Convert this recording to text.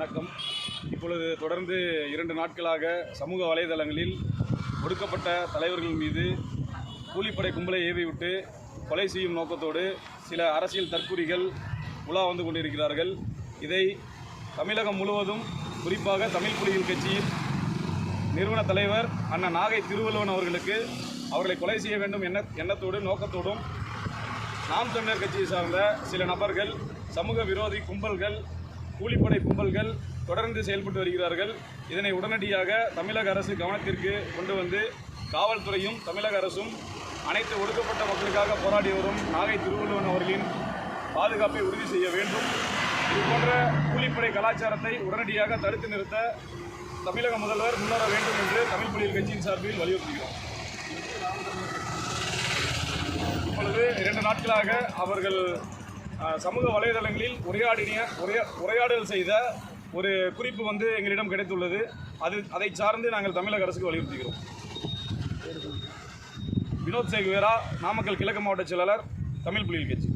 வணக்கம். இப்பொழுது தொடர்ந்து இரண்டு நாட்களாக சமூக வலைதளங்களில் ஒடுக்கப்பட்ட தலைவர்கள் மீது கூலிப்படை கும்பலை ஏவிவிட்டு கொலை செய்யும் நோக்கத்தோடு சில அரசியல் தற்குறிகள் உலா வந்து கொண்டிருக்கிறார்கள். இதை தமிழகம் முழுவதும் குறிப்பாக தமிழ் புலிகள் கட்சியின் நிறுவன தலைவர் அண்ணன் நாகை திருவள்ளுவன் அவர்களுக்கு அவர்களை கொலை செய்ய வேண்டும் எண்ண எண்ணத்தோடு நோக்கத்தோடும் நாம் தமிழர் கட்சியை சார்ந்த சில நபர்கள் சமூக விரோதி கும்பல்கள் கூலிப்படை கும்பல்கள் தொடர்ந்து செயல்பட்டு வருகிறார்கள். இதனை உடனடியாக தமிழக அரசு கவனத்திற்கு கொண்டு வந்து காவல்துறையும் தமிழக அரசும் அனைத்து ஒடுக்கப்பட்ட மக்களுக்காக போராடி வரும் நாகை திருவள்ளுவன் அவர்களின் பாதுகாப்பை உறுதி செய்ய வேண்டும். இதுபோன்ற கூலிப்படை கலாச்சாரத்தை உடனடியாக தடுத்து நிறுத்த தமிழக முதல்வர் முன்னேற வேண்டும் என்று தமிழ் புலிகள் கட்சியின் சார்பில் வலியுறுத்துகிறோம். இப்பொழுது இரண்டு நாட்களாக அவர்கள் சமூக வலைதளங்களில் உரையாடினிய உரையா உரையாடல் செய்த ஒரு குறிப்பு வந்து எங்களிடம் கிடைத்துள்ளது. அது அதை சார்ந்து நாங்கள் தமிழக அரசுக்கு வலியுறுத்துகிறோம். வினோத் சேகுவேரா நாமக்கல் கிழக்கு மாவட்ட செயலாளர் தமிழ் புலிகள் கட்சி.